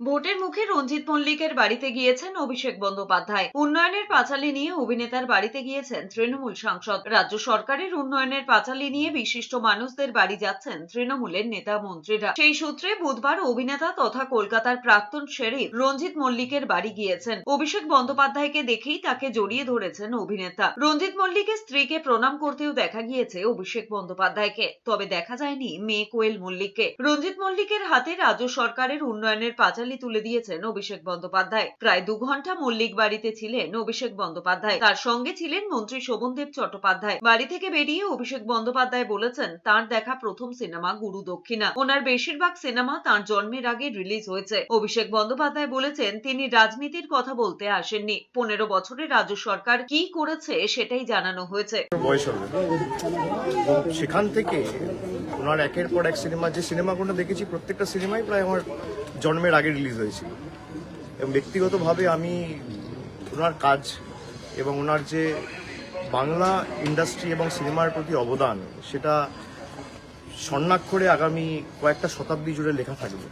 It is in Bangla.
ভোটের মুখে রঞ্জিত মল্লিকের বাড়িতে গিয়েছেন অভিষেক বন্দ্যোপাধ্যায়। উন্নয়নের পাঁচালী নিয়ে অভিনেতার বাড়িতে গিয়েছেন তৃণমূল সাংসদ। রাজ্য সরকারের উন্নয়নের পাঁচালী নিয়ে বিশিষ্ট মানুষদের বাড়ি যাচ্ছেন তৃণমূলের নেতা মন্ত্রীরা। সেই সূত্রে বুধবার অভিনেতা তথা কলকাতার প্রাক্তন শেরিফ রঞ্জিত মল্লিকের বাড়ি গিয়েছেন। অভিষেক বন্দ্যোপাধ্যায়কে দেখেই তাকে জড়িয়ে ধরেছেন অভিনেতা। রঞ্জিত মল্লিকের স্ত্রীকে প্রণাম করতেও দেখা গিয়েছে অভিষেক বন্দ্যোপাধ্যায়কে, তবে দেখা যায়নি মেয়ে কোয়েল মল্লিককে। রঞ্জিত মল্লিকের হাতে রাজ্য সরকারের উন্নয়নের পাঁচালী তুলে দিয়েছেন অভিষেক বন্দ্যোপাধ্যায়। প্রায় দু ঘণ্টা মল্লিক বাড়িতে ছিলেন অভিষেক বন্দ্যোপাধ্যায়। তার সঙ্গে ছিলেন মন্ত্রী শোভনদেব চট্টোপাধ্যায়। বাড়ি থেকে বেরিয়ে অভিষেক বন্দ্যোপাধ্যায় বলেছেন, তার দেখা প্রথম সিনেমা গুরু দক্ষিণা। ওনার বেশিরভাগ সিনেমা তার জন্মের আগে রিলিজ হয়েছে। অভিষেক বন্দ্যোপাধ্যায় বলেছেন, তিনি রাজনীতির কথা বলতে আসেননি। পনেরো বছরে রাজ্য সরকার কি করেছে সেটাই জানানো হয়েছে। সেখান থেকে ওনার একের পর এক সিনেমা, যে সিনেমাগুলো দেখেছি, প্রত্যেকটা সিনেমাই প্রায় আমার জন্মের আগে রিলিজ হয়েছিল। এবং ব্যক্তিগতভাবে আমি ওনার কাজ এবং ওনার যে বাংলা ইন্ডাস্ট্রি এবং সিনেমার প্রতি অবদান, সেটা স্বর্ণাক্ষরে আগামী কয়েকটা শতাব্দী জুড়ে লেখা থাকবে।